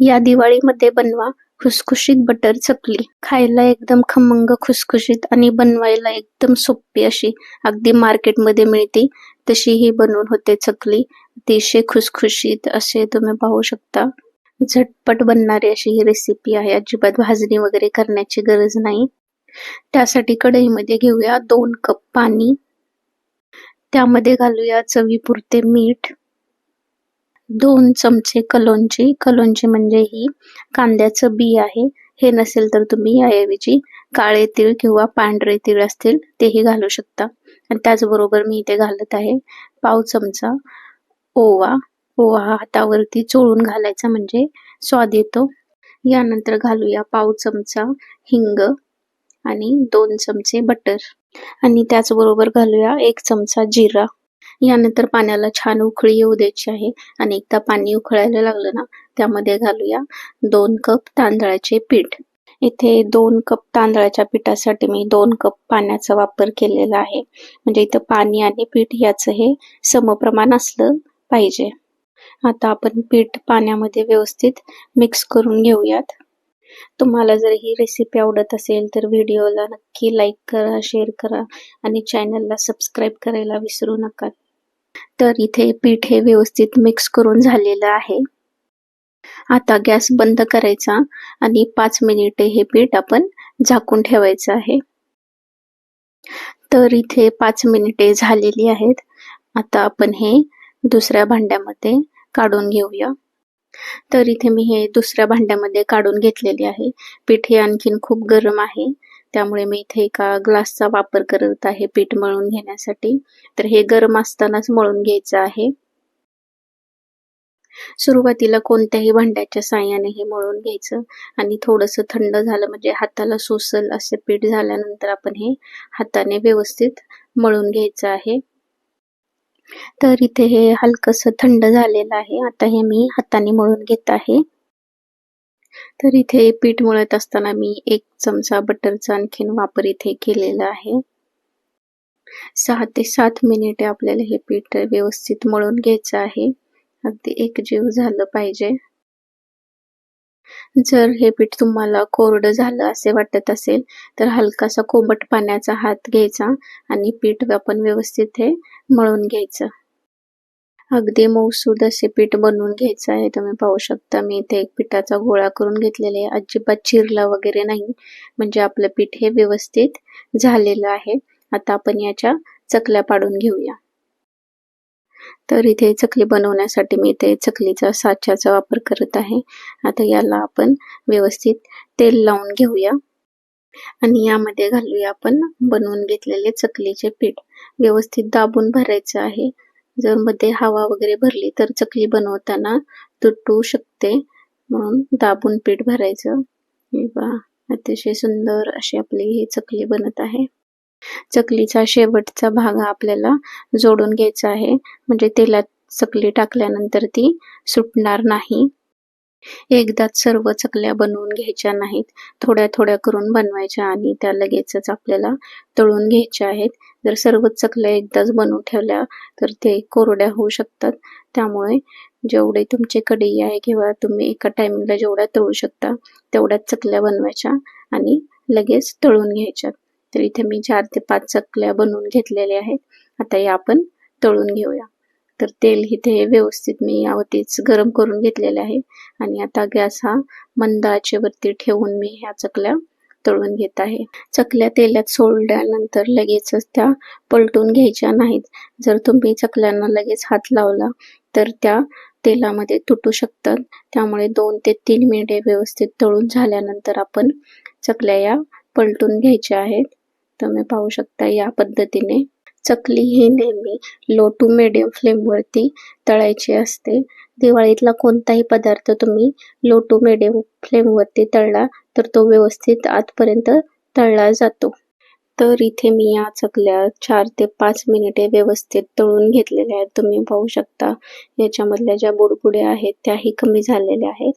या दिवाळीमध्ये बनवा. खुसखुशीत बटर चकली. खायला एकदम खमंग खुसखुशीत आणि बनवायला एकदम सोपी अशी. अगदी मार्केटमध्ये मिळते. तशी ही बनवून होते चकली. अतिशय खुसखुशीत असे तुम्ही पाहू शकता. झटपट बनणारी अशी ही रेसिपी आहे. अजिबात भाजणी वगैरे करण्याची गरज नाही. त्यासाठी कढईमध्ये घेऊया दोन कप पाणी. त्यामध्ये घालूया चवीपुरते मीठ. दोन चमचे कलोंजी. कलोंजी म्हणजे ही कांद्याचं बी आहे. हे नसेल तर तुम्ही याऐवजी काळे तीळ किंवा पांढरे तीळ असतील तेही घालू शकता. आणि त्याचबरोबर मी इथे घालत आहे पाव चमचा ओवा. ओवा हातावरती चोळून घालायचा म्हणजे स्वाद येतो. यानंतर घालूया पाव चमचा हिंग आणि दोन चमचे बटर. आणि त्याचबरोबर घालूया एक चमचा जिरा. यानंतर पाण्याला छान उकळी येऊ द्यायची आहे. आणि एकदा पाणी उकळायला लागलं ना त्यामध्ये घालूया दोन कप तांदळाचे पीठ. इथे दोन कप तांदळाच्या पिठासाठी मी दोन कप पाण्याचा वापर केलेला आहे. म्हणजे इथं पाणी आणि पीठ याचं हे समप्रमाण असलं पाहिजे. आता आपण पीठ पाण्यामध्ये व्यवस्थित मिक्स करून घेऊयात. तुम्हाला जर ही रेसिपी आवडत असेल तर व्हिडिओला नक्की लाईक करा शेअर करा आणि चॅनलला सबस्क्राईब करायला विसरू नका. तर इथे पीठ हे व्यवस्थित मिक्स करून झालेलं आहे. आता गॅस बंद करायचा आणि पाच मिनिटे हे पीठ आपण झाकून ठेवायचं आहे. तर इथे पाच मिनिटे झालेली आहेत. आता आपण हे दुसऱ्या भांड्यामध्ये काढून घेऊया. तर इथे मी हे दुसऱ्या भांड्यामध्ये काढून घेतलेले आहे. पीठ हे आणखीन खूप गरम आहे. त्यामुळे मी इथे एका ग्लासचा वापर करत आहे पीठ मळून घेण्यासाठी. तर हे गरम असतानाच मळून घ्यायचं आहे. सुरुवातीला कोणत्याही भांड्याच्या साह्याने हे मळून घ्यायचं आणि थोडंसं थंड झालं म्हणजे हाताला सोसल असे पीठ झाल्यानंतर आपण हे हाताने व्यवस्थित मळून घ्यायचं आहे. तर इथे हे हलकसं थंड झालेलं आहे. आता हे मी हाताने मळून घेत आहे. तर इथे पीठ मळत असताना मी एक चमचा बटरचा आणखीन वापर इथे केलेला आहे. सहा ते सात मिनिटे आपल्याला हे पीठ व्यवस्थित मळून घ्यायचं आहे. अगदी एकजीव झालं पाहिजे. जर हे पीठ तुम्हाला कोरडं झालं असे वाटत असेल तर हलकासा कोमट पाण्याचा हात घ्यायचा आणि पीठ आपण व्यवस्थित हे मळून घ्यायचं. अगदी मऊसूद असे पीठ बनवून घ्यायचं आहे. तुम्ही पाहू शकता मी इथे एक पिठाचा गोळा करून घेतलेला आहे. अजिबात चिरला वगैरे नाही म्हणजे आपलं पीठ हे व्यवस्थित झालेलं आहे. आता आपण याच्या चकल्या पाडून घेऊया. तर इथे चकली बनवण्यासाठी मी इथे चकलीचा साच्याचा वापर करत आहे. आता याला आपण व्यवस्थित तेल लावून घेऊया. आणि यामध्ये घालूया आपण बनवून घेतलेले चकलीचे पीठ. व्यवस्थित दाबून भरायचं आहे. जर मध्ये हवा वगैरे भरली तर चकली बनवताना तुटू शकते. म्हणून दाबून पीठ भरायचं. हे अतिशय सुंदर अशी आपली ही चकली बनत आहे. चकलीचा शेवटचा भाग आपल्याला जोडून घ्यायचा आहे. म्हणजे तेलात चकली टाकल्यानंतर ती सुटणार नाही. एकदाच सर्व चकल्या बनवून घ्यायच्या नाहीत. थोड्या थोड्या करून बनवायच्या आणि त्या लगेचच आपल्याला तळून घ्यायच्या आहेत. जर सर्व चकल्या एकदाच बनवून ठेवल्या तर ते कोरड्या होऊ शकतात. त्यामुळे जेवढे तुमचे कढई आहे किंवा तुम्ही एका टायमिंगला जेवढ्या तळू शकता तेवढ्याच चकल्या बनवायच्या आणि लगेच तळून घ्यायच्या. तर इथे मी चार ते पाच चकल्या बनवून घेतलेल्या आहेत. आता या आपण तळून घेऊया. तर तेल इथे व्यवस्थित मी यावतीच गरम करून घेतलेले आहे. आणि आता गॅस हा मंद आचेवरती ठेवून मी ह्या चकल्या तळून घेत आहे. चकल्या तेलात सोडल्यानंतर लगेचच त्या पलटून घ्यायच्या नाहीत. जर तुम्ही चकल्यांना लगेच हात लावला तर त्या तेलामध्ये तुटू शकतात. त्यामुळे दोन ते तीन मिनिटे व्यवस्थित तळून झाल्यानंतर आपण चकल्या या पलटून घ्यायच्या आहेत. तुम्ही पाहू शकता या पद्धतीने. चकली ही नेहमी लो टू मिडियम फ्लेमवरती तळायची असते. दिवाळीतला कोणताही पदार्थ तुम्ही लो टू मिडियम फ्लेमवरती तळला तर तो व्यवस्थित आतपर्यंत तळला जातो. तर इथे मी या चकल्या चार ते पाच मिनिटे व्यवस्थित तळून घेतलेल्या आहेत. तुम्ही पाहू शकता याच्यामधल्या ज्या बुडबुड्या आहेत त्याही कमी झालेल्या आहेत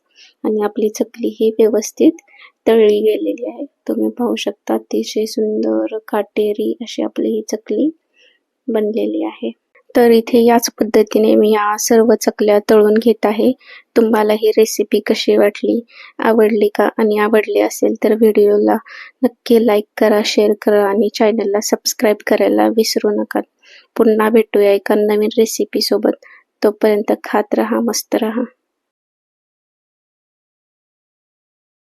आणि आपली चकली ही व्यवस्थित तळली गेलेली आहे. तुम्ही पाहू शकता अतिशय सुंदर काटेरी अशी आपली ही चकली बनलेली आहे. तर इथे याच पद्धतीने मी या सर्व चकल्या तळून घेत आहे. तुम्हाला ही रेसिपी कशी वाटली आवडली का आणि आवडली असेल तर व्हिडिओला नक्की लाईक करा शेअर करा आणि चॅनलला सबस्क्राईब करायला विसरू नका. पुन्हा भेटूया एका नवीन रेसिपीसोबत तोपर्यंत खात राहा मस्त राहा.